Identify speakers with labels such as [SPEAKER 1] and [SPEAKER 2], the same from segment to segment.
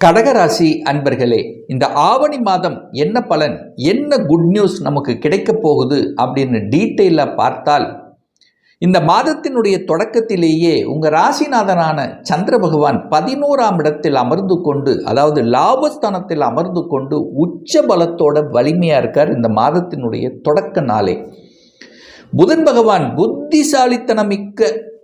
[SPEAKER 1] கடகராசி அன்பர்களே இந்த ஆவணி மாதம் என்ன பலன் என்ன குட் நியூஸ் நமக்கு கிடைக்க போகுது அப்படின்னு டீட்டெயிலாக பார்த்தால் இந்த மாதத்தினுடைய தொடக்கத்திலேயே உங்கள் ராசிநாதனான சந்திர பகவான் பதினோராம் இடத்தில் அமர்ந்து கொண்டு அதாவது லாபஸ்தானத்தில் அமர்ந்து கொண்டு உச்ச பலத்தோட வலிமையாக இருக்கார் இந்த மாதத்தினுடைய தொடக்க நாளே. புதன் பகவான் புத்திசாலித்தனமிக்க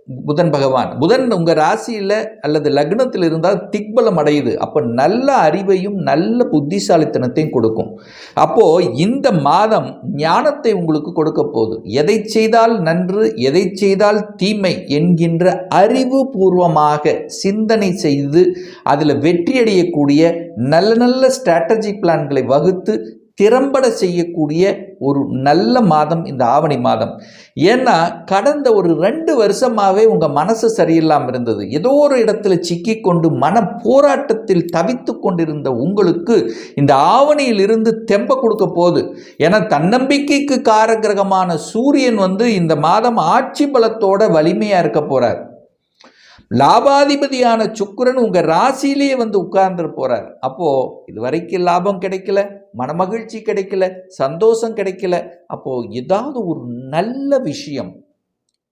[SPEAKER 1] புதன் பகவான். புதன் உங்கள் ராசியில் அல்லது லக்னத்தில் இருந்தால் திக்பலம் அடையுது. அப்போ நல்ல அறிவையும் நல்ல புத்திசாலித்தனத்தையும் கொடுக்கும். அப்போது இந்த மாதம் ஞானத்தை உங்களுக்கு கொடுக்க போகுது. எதை செய்தால் நன்று எதை செய்தால் தீமை என்கின்ற அறிவுபூர்வமாக சிந்தனை செய்து அதில் வெற்றியடையக்கூடிய நல்ல நல்ல ஸ்ட்ராட்டஜிக் பிளான்களை வகுத்து திறம்பட செய்யக்கூடிய ஒரு நல்ல மாதம் இந்த ஆவணி மாதம். ஏன்னா கடந்த ஒரு ரெண்டு வருஷமாகவே உங்கள் மனசு சரியில்லாமல் இருந்தது. ஏதோ ஒரு இடத்துல சிக்கி கொண்டு மன போராட்டத்தில் தவித்து கொண்டிருந்த உங்களுக்கு இந்த ஆவணியிலிருந்து தெம்ப கொடுக்க போகுது. ஏன்னா தன்னம்பிக்கைக்கு காரகிரகமான சூரியன் வந்து இந்த மாதம் ஆட்சி பலத்தோட வலிமையாக இருக்க போகிறார் லாபாதிபதியான சுக்கரன் உங்கள் ராசியிலேயே வந்து உட்கார்ந்துட்டு போகிறார் அப்போது இது வரைக்கும் லாபம் கிடைக்கல. மனமகிழ்ச்சி கிடைக்கல சந்தோஷம் கிடைக்கல. அப்போது ஏதாவது ஒரு நல்ல விஷயம்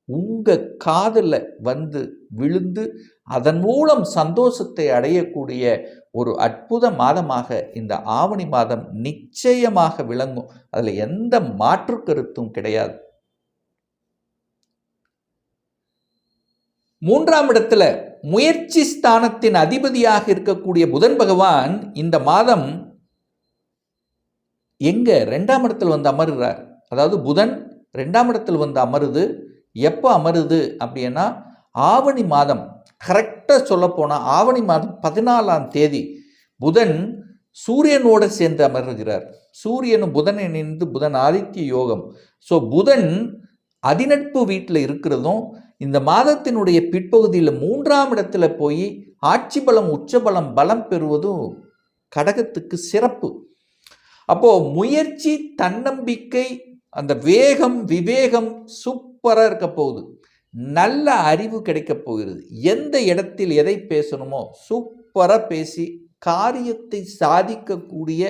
[SPEAKER 1] உங்கள் காதில் வந்து விழுந்து அதன் மூலம் சந்தோஷத்தை அடையக்கூடிய ஒரு அற்புத மாதமாக இந்த ஆவணி மாதம் நிச்சயமாக விளங்கும். அதில் எந்த மாற்று கருத்தும் கிடையாது. மூன்றாம் இடத்துல முயற்சி ஸ்தானத்தின் அதிபதியாக இருக்கக்கூடிய புதன் பகவான் இந்த மாதம் எங்கே ரெண்டாம் இடத்தில் வந்து அமருகிறார் அதாவது புதன் ரெண்டாம் இடத்தில் வந்து அமருது. எப்போ அமருது அப்படின்னா ஆவணி மாதம். கரெக்டாக சொல்லப்போனால் ஆவணி மாதம் பதினாலாம் தேதி புதன் சூரியனோடு சேர்ந்து அமர்கிறார். சூரியனும் புதன் இணைந்து புதன் ஆதித்ய யோகம். ஸோ புதன் அதிநட்பு வீட்டில் இருக்கிறதும் இந்த மாதத்தினுடைய பிற்பகுதியில் மூன்றாம் இடத்துல போய் ஆட்சி பலம் உச்சபலம் பலம் பெறுவதும் கடகத்துக்கு சிறப்பு. அப்போது முயற்சி தன்னம்பிக்கை அந்த வேகம் விவேகம் சூப்பராக இருக்க போகுது. நல்ல அறிவு கிடைக்க போகிறது. எந்த இடத்தில் எதை பேசணுமோ சூப்பராக பேசி காரியத்தை சாதிக்கக்கூடிய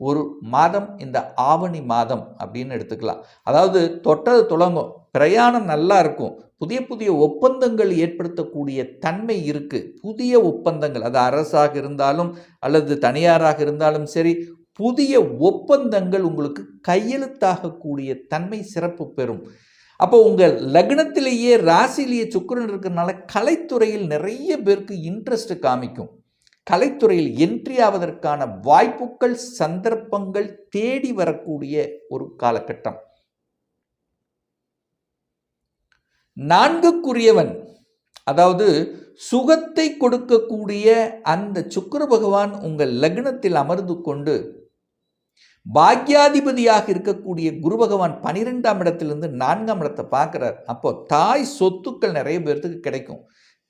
[SPEAKER 1] ஒரு மாதம் இந்த ஆவணி மாதம் அப்படின்னு எடுத்துக்கலாம். அதாவது தொட்டது தொடங்கும் பிரயாணம் நல்லா இருக்கும். புதிய புதிய ஒப்பந்தங்கள் ஏற்படுத்தக்கூடிய தன்மை இருக்குது புதிய ஒப்பந்தங்கள் அது அரசாக இருந்தாலும் அல்லது தனியாராக இருந்தாலும் சரி புதிய ஒப்பந்தங்கள் உங்களுக்கு கையெழுத்தாகக்கூடிய தன்மை சிறப்பு பெறும். அப்போ உங்கள் லக்னத்திலேயே ராசிலேயே சுக்கரன் இருக்கிறதுனால கலைத்துறையில் நிறைய பேருக்கு இன்ட்ரெஸ்ட் காமிக்கும். கலைத்துறையில் என்ட்ரி ஆவதற்கான வாய்ப்புகள் சந்தர்ப்பங்கள் தேடி வரக்கூடிய ஒரு காலகட்டம். நான்குக்குரியவன் அதாவது சுகத்தை கொடுக்கக்கூடிய அந்த சுக்கர பகவான் உங்கள் லக்னத்தில் அமர்ந்து கொண்டு பாக்யாதிபதியாக இருக்கக்கூடிய குரு பகவான் பனிரெண்டாம் இடத்திலிருந்து நான்காம் இடத்தை பார்க்குறார். அப்போ தாய் சொத்துக்கள் நிறைய பேர்த்துக்கு கிடைக்கும்.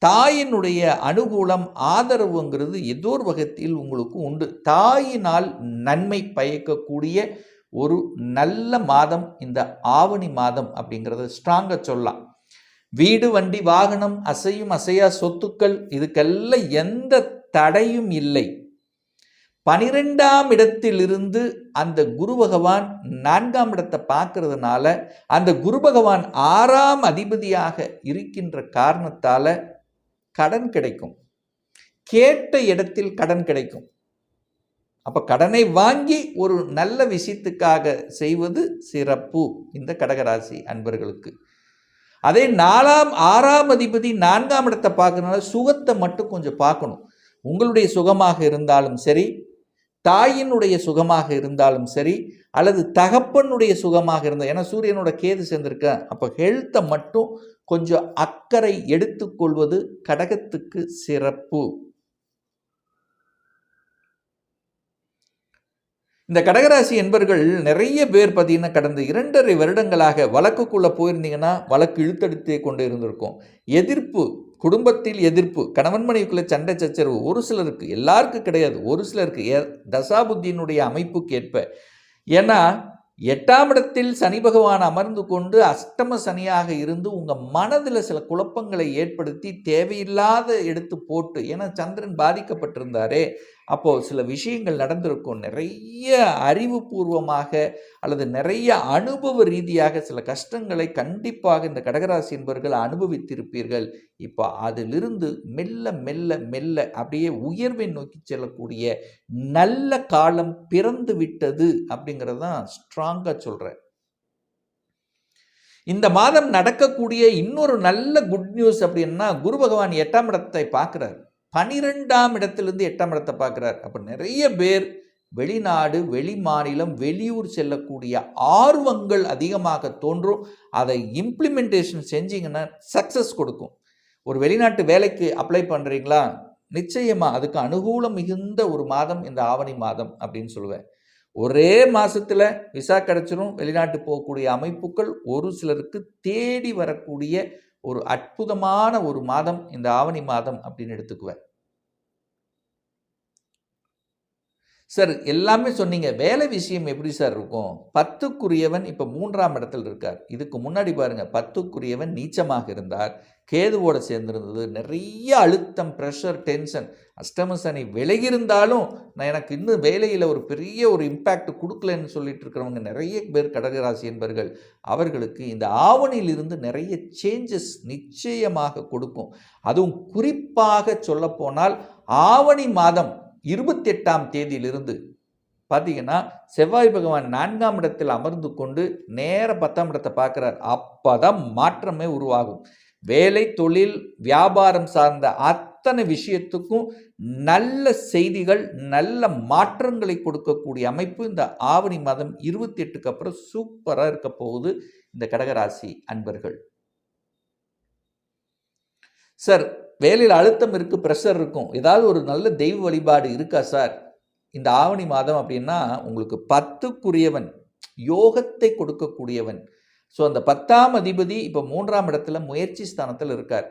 [SPEAKER 1] தாயினுடைய அனுகூலம் ஆதரவுங்கிறது ஏதோ ஒரு வகத்தில் உங்களுக்கு உண்டு. தாயினால் நன்மை பயக்கக்கூடிய ஒரு நல்ல மாதம் இந்த ஆவணி மாதம் அப்படிங்கிறத ஸ்ட்ராங்காக சொல்லலாம். வீடு வண்டி வாகனம் அசையும் அசையா சொத்துக்கள் இதுக்கெல்லாம் எந்த தடையும் இல்லை. பனிரெண்டாம் இடத்திலிருந்து அந்த குரு பகவான் நான்காம் இடத்தை பார்க்கறதுனால அந்த குரு பகவான் ஆறாம் அதிபதியாக இருக்கின்ற காரணத்தால் கடன் கிடைக்கும். கேட்ட இடத்தில் கடன் கிடைக்கும். அப்போ கடனை வாங்கி ஒரு நல்ல விஷயத்துக்காக செய்வது சிறப்பு இந்த கடகராசி அன்பர்களுக்கு. அதே நாலாம் ஆறாம் அதிபதி நான்காம் இடத்தை பார்க்கறதுனால சுகத்தை மட்டும் கொஞ்சம் பார்க்கணும். உங்களுடைய சுகமாக இருந்தாலும் சரி தாயினுடைய சுகமாக இருந்தாலும் சரி அல்லது தகப்பனுடைய சுகமாக இருந்தால் ஏன்னா சூரியனோட கேது சேர்ந்திருக்க அப்போ ஹெல்த்தை மட்டும் கொஞ்சம் அக்கறை எடுத்துக்கொள்வது கடகத்துக்கு சிறப்பு. இந்த கடகராசி என்பர்கள் நிறைய பேர் பார்த்தீங்கன்னா கடந்த இரண்டரை வருடங்களாக வழக்குக்குள்ளே போயிருந்தீங்கன்னா வழக்கு இழுத்தடித்தே கொண்டு இருந்திருக்கும். எதிர்ப்பு குடும்பத்தில் எதிர்ப்பு கணவன் மனைவிக்குள்ள சண்டை சச்சரவு ஒரு சிலருக்கு எல்லாருக்கும் கிடையாது. ஒரு சிலருக்கு ஏ தசாபுத்தியினுடைய அமைப்புக்கு ஏற்ப ஏன்னா எட்டாம் இடத்தில் சனி பகவான் அமர்ந்து கொண்டு அஷ்டம சனியாக இருந்து உங்கள் மனதில் சில குழப்பங்களை ஏற்படுத்தி தேவையில்லாத எடுத்து போட்டு ஏன்னா சந்திரன் பாதிக்கப்பட்டிருந்தாரே அப்போது சில விஷயங்கள் நடந்திருக்கும். நிறைய அறிவுபூர்வமாக அல்லது நிறைய அனுபவ ரீதியாக சில கஷ்டங்களை கண்டிப்பாக இந்த கடகராசி என்பவர்கள் அனுபவித்திருப்பீர்கள். இப்போ அதிலிருந்து மெல்ல மெல்ல மெல்ல அப்படியே உயர்வை நோக்கி செல்லக்கூடிய நல்ல காலம் பிறந்து விட்டது அப்படிங்கிறது தான் ஸ்ட்ராங்காக சொல்கிறேன் இந்த மாதம் நடக்கக்கூடிய இன்னொரு நல்ல குட் நியூஸ் அப்படின்னா குரு பகவான் எட்டாம் இடத்தை பார்க்குறாரு. பனிரெண்டாம் இடத்திலிருந்து எட்டாம் இடத்தை பார்க்குறார். அப்போ நிறைய பேர் வெளிநாடு வெளி மாநிலம் வெளியூர் செல்லக்கூடிய ஆர்வங்கள் அதிகமாக தோன்றும். அதை இம்ப்ளிமெண்டேஷன் செஞ்சீங்கன்னா சக்ஸஸ் கொடுக்கும். ஒரு வெளிநாட்டு வேலைக்கு அப்ளை பண்ணுறீங்களா நிச்சயமாக அதுக்கு அனுகூலம் மிகுந்த ஒரு மாதம் இந்த ஆவணி மாதம் அப்படின்னு சொல்லுவேன். ஒரே மாதத்தில் விசா கிடச்சிரும். வெளிநாட்டு போகக்கூடிய அமைப்புகள் ஒரு சிலருக்கு தேடி வரக்கூடிய ஒரு அற்புதமான ஒரு மாதம் இந்த ஆவணி மாதம் அப்படின்னு எடுத்துக்குவேன். சார் எல்லாமே சொன்னீங்க. வேலை விஷயம் எப்படி சார் இருக்கும்? பத்துக்குரியவன் இப்போ மூன்றாம் இடத்தில் இருக்கார். இதுக்கு முன்னாடி பாருங்கள் பத்துக்குரியவன் நீச்சமாக இருந்தார். கேதுவோட சேர்ந்திருந்தது. நிறைய அழுத்தம் ப்ரெஷர் டென்ஷன் அஷ்டம சனி விலகியிருந்தாலும் நான் எனக்கு இன்னும் வேலையில் ஒரு பெரிய ஒரு இம்பேக்ட் கொடுக்கலன்னு சொல்லிட்டு இருக்கிறவங்க நிறைய பேர் கடகராசி என்பர்கள் அவர்களுக்கு இந்த ஆவணியிலிருந்து நிறைய சேஞ்சஸ் நிச்சயமாக கொடுக்கும். அதுவும் குறிப்பாக சொல்லப்போனால் ஆவணி மாதம் இருபத்தெட்டாம் தேதியிலிருந்து பார்த்தீங்கன்னா செவ்வாய் பகவான் நான்காம் இடத்தில் அமர்ந்து கொண்டு நேர பத்தாம் இடத்தை பார்க்குறார். அப்போ தான் மாற்றமே உருவாகும். வேலை தொழில் வியாபாரம் சார்ந்த அத்தனை விஷயத்துக்கும் நல்ல செய்திகள் நல்ல மாற்றங்களை கொடுக்கக்கூடிய அமைப்பு இந்த ஆவணி மாதம் இருபத்தி எட்டுக்கு அப்புறம் சூப்பராக இருக்க போகுது இந்த கடகராசி அன்பர்கள். சார் வேலையில் அழுத்தம் இருக்குது ப்ரெஷர் இருக்கும். ஏதாவது ஒரு நல்ல தெய்வ வழிபாடு இருக்கா சார் இந்த ஆவணி மாதம் அப்படின்னா உங்களுக்கு பத்துக்குரியவன் யோகத்தை கொடுக்கக்கூடியவன். ஸோ அந்த பத்தாம் அதிபதி இப்போ மூன்றாம் இடத்துல முயற்சி ஸ்தானத்தில் இருக்கார்.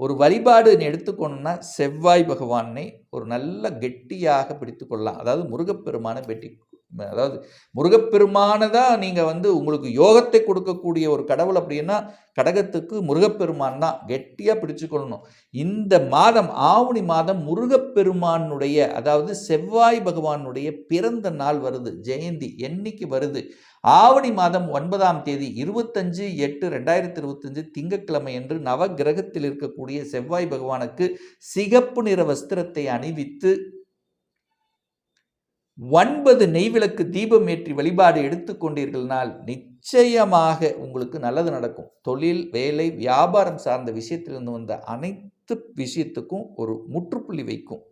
[SPEAKER 1] ஒரு வழிபாடு எடுத்துக்கணும்னா செவ்வாய் பகவானை ஒரு நல்ல கெட்டியாக பிடித்து கொள்ளலாம் அதாவது முருகப்பெருமானை வெட்டி அதாவது முருகப்பெருமானை தான் நீங்கள் வந்து உங்களுக்கு யோகத்தை கொடுக்கக்கூடிய ஒரு கடவுள் அப்படின்னா கடகத்துக்கு முருகப்பெருமான் தான். கெட்டியாக பிடிச்சுக்கொள்ளணும். இந்த மாதம் ஆவணி மாதம் முருகப்பெருமானுடைய அதாவது செவ்வாய் பகவானுடைய பிறந்த நாள் வருது. ஜெயந்தி என்னைக்கு வருது? ஆவணி மாதம் ஒன்பதாம் தேதி இருபத்தஞ்சு எட்டு ரெண்டாயிரத்தி இருபத்தஞ்சு திங்கட்கிழமை என்று நவ கிரகத்தில் இருக்கக்கூடிய செவ்வாய் பகவானுக்கு சிகப்பு நிற வஸ்திரத்தை அணிவித்து ஒன்பது நெய்விளக்கு தீபம் ஏற்றி வழிபாடு எடுத்துக்கொண்டீர்கள்னால் நிச்சயமாக உங்களுக்கு நல்லது நடக்கும். தொழில் வேலை வியாபாரம் சார்ந்த விஷயத்திலிருந்து வந்த அனைத்து விஷயத்துக்கும் ஒரு முற்றுப்புள்ளி வைக்கும்.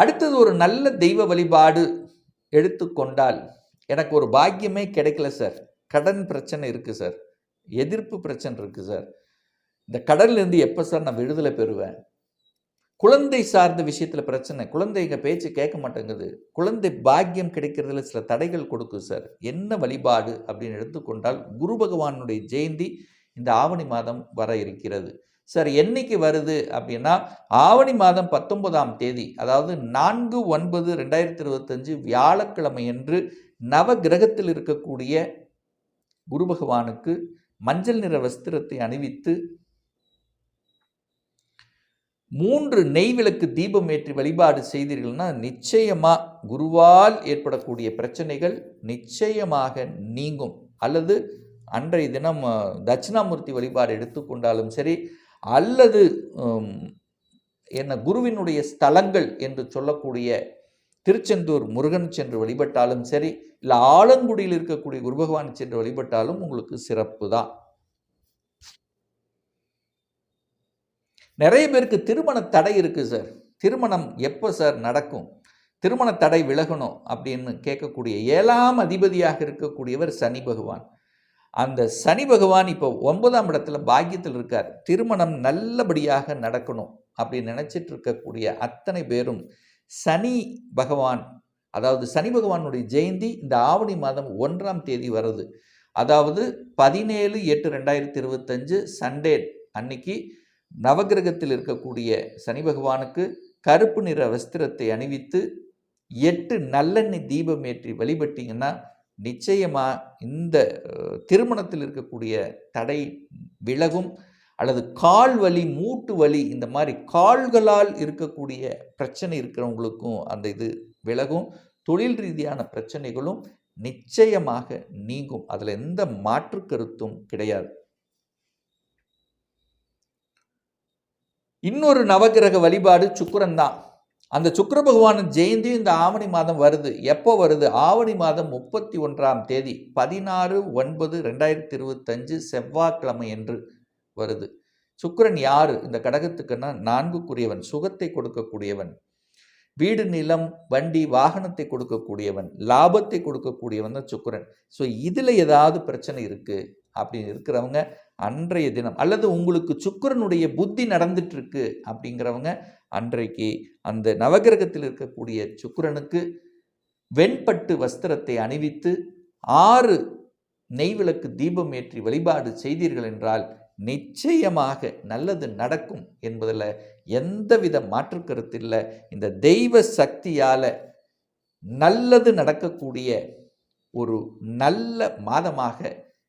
[SPEAKER 1] அடுத்தது ஒரு நல்ல தெய்வ வழிபாடு எடுத்துக்கொண்டால் எனக்கு ஒரு பாக்கியமே கிடைக்கல சார். கடன் பிரச்சனை இருக்குது சார். எதிர்ப்பு பிரச்சனை இருக்குது சார். இந்த கடன்லேருந்து எப்போ சார் நான் விடுதலை பெறுவேன்? குழந்தை சார்ந்த விஷயத்தில் பிரச்சனை. குழந்தைங்க பேச்சு கேட்க மாட்டேங்குது. குழந்தை பாக்கியம் கிடைக்கிறதுல சில தடைகள் கொடுக்கும் சார் என்ன வழிபாடு அப்படின்னு எடுத்துக்கொண்டால் குரு பகவானுடைய ஜெயந்தி இந்த ஆவணி மாதம் வர இருக்கிறது. சார் என்னைக்கு வருது அப்படின்னா ஆவணி மாதம் பத்தொன்பதாம் தேதி அதாவது நான்கு ஒன்பது ரெண்டாயிரத்தி இருபத்தஞ்சு வியாழக்கிழமை என்று நவ கிரகத்தில் இருக்கக்கூடிய குரு பகவானுக்கு மஞ்சள் நிற வஸ்திரத்தை அணிவித்து மூன்று நெய் விளக்கு தீபம் ஏற்றி வழிபாடு செய்தீர்கள்னா நிச்சயமாக குருவால் ஏற்படக்கூடிய பிரச்சனைகள் நிச்சயமாக நீங்கும். அல்லது அன்றைய தினம் தட்சிணாமூர்த்தி வழிபாடு எடுத்துக்கொண்டாலும் சரி அல்லது என்ன குருவினுடைய ஸ்தலங்கள் என்று சொல்லக்கூடிய திருச்செந்தூர் முருகன் சென்று வழிபட்டாலும் சரி இல்லை ஆலங்குடியில் இருக்கக்கூடிய குரு பகவான் சென்று வழிபட்டாலும் உங்களுக்கு சிறப்பு தான் நிறைய பேருக்கு திருமண தடை இருக்குது சார். திருமணம் எப்போ சார் நடக்கும்? திருமண தடை விலகணும் அப்படின்னு கேட்கக்கூடிய ஏழாம் அதிபதியாக இருக்கக்கூடியவர் சனி பகவான். அந்த சனி பகவான் இப்போ ஒன்பதாம் இடத்துல பாக்கியத்தில் இருக்கார். திருமணம் நல்லபடியாக நடக்கணும் அப்படின்னு நினச்சிட்டு இருக்கக்கூடிய அத்தனை பேரும் சனி பகவான் அதாவது சனி பகவானுடைய ஜெயந்தி இந்த ஆவணி மாதம் ஒன்றாம் தேதி வருது. அதாவது பதினேழு எட்டு ரெண்டாயிரத்தி இருபத்தஞ்சு சண்டே அன்னைக்கு நவகிரகத்தில் இருக்கக்கூடிய சனி பகவானுக்கு கருப்பு நிற வஸ்திரத்தை அணிவித்து எட்டு நல்லெண்ணெய் தீபம் ஏற்றி வழிபட்டிங்கன்னா நிச்சயமாக இந்த திருமணத்தில் இருக்கக்கூடிய தடை விலகும். அல்லது கால் வலி மூட்டு வலி இந்த மாதிரி கால்களால் இருக்கக்கூடிய பிரச்சனை இருக்கிறவங்களுக்கும் அந்த இது விலகும். தொழில் ரீதியான பிரச்சனைகளும் நிச்சயமாக நீங்கும். அதில் எந்த மாற்று கருத்தும் கிடையாது. இன்னொரு நவகிரக வழிபாடு சுக்கிரன் தான் அந்த சுக்கிர பகவானின் ஜெயந்தி இந்த ஆவணி மாதம் வருது. எப்போ வருது? ஆவணி மாதம் முப்பத்தி ஒன்றாம் தேதி பதினாறு ஒன்பது ரெண்டாயிரத்தி இருபத்தஞ்சு செவ்வாய்க்கிழமை என்று வருது. சுக்கிரன் யார்? இந்த கடகத்துக்குன்னா நான்குக்குரியவன் சுகத்தை கொடுக்கக்கூடியவன் வீடு நிலம் வண்டி வாகனத்தை கொடுக்கக்கூடியவன் லாபத்தை கொடுக்கக்கூடியவன் தான் சுக்கிரன். ஸோ இதில் ஏதாவது பிரச்சனை இருக்குது அப்படின்னு இருக்கிறவங்க அன்றைய தினம். அல்லது உங்களுக்கு சுக்கிரனுடைய புத்தி நடந்துட்டுருக்கு அப்படிங்கிறவங்க அன்றைக்கு அந்த நவகிரகத்தில் இருக்கக்கூடிய சுக்கிரனுக்கு வெண்பட்டு வஸ்திரத்தை அணிவித்து ஆறு நெய்விளக்கு தீபம் ஏற்றி வழிபாடு செய்தீர்கள் என்றால் நிச்சயமாக நல்லது நடக்கும் என்பதில் எந்தவித மாற்று கருத்து இல்லை இந்த தெய்வ சக்தியால் நல்லது நடக்கக்கூடிய ஒரு நல்ல மாதமாக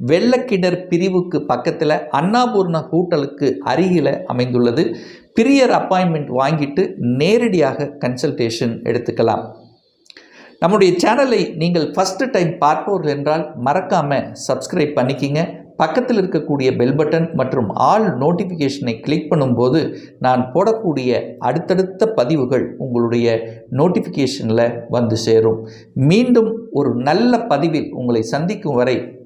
[SPEAKER 1] வெள்ளக்கிணர் பிரிவுக்கு பக்கத்தில் அன்னாபூர்ண ஹோட்டலுக்கு அருகில் அமைந்துள்ளது. பிரியர் அப்பாயின்மெண்ட் வாங்கிட்டு நேரடியாக கன்சல்டேஷன் எடுத்துக்கலாம். நம்முடைய சேனலை நீங்கள் ஃபஸ்ட்டு டைம் பார்ப்பவர்கள் என்றால் மறக்காமல் சப்ஸ்கிரைப் பண்ணிக்கிங்க. பக்கத்தில் இருக்கக்கூடிய பெல் பட்டன் மற்றும் ஆல் நோட்டிஃபிகேஷனை கிளிக் பண்ணும்போது நான் போடக்கூடிய அடுத்தடுத்த பதிவுகள் உங்களுடைய நோட்டிஃபிகேஷனில் வந்து சேரும். மீண்டும் ஒரு நல்ல பதிவில் உங்களை சந்திக்கும் வரை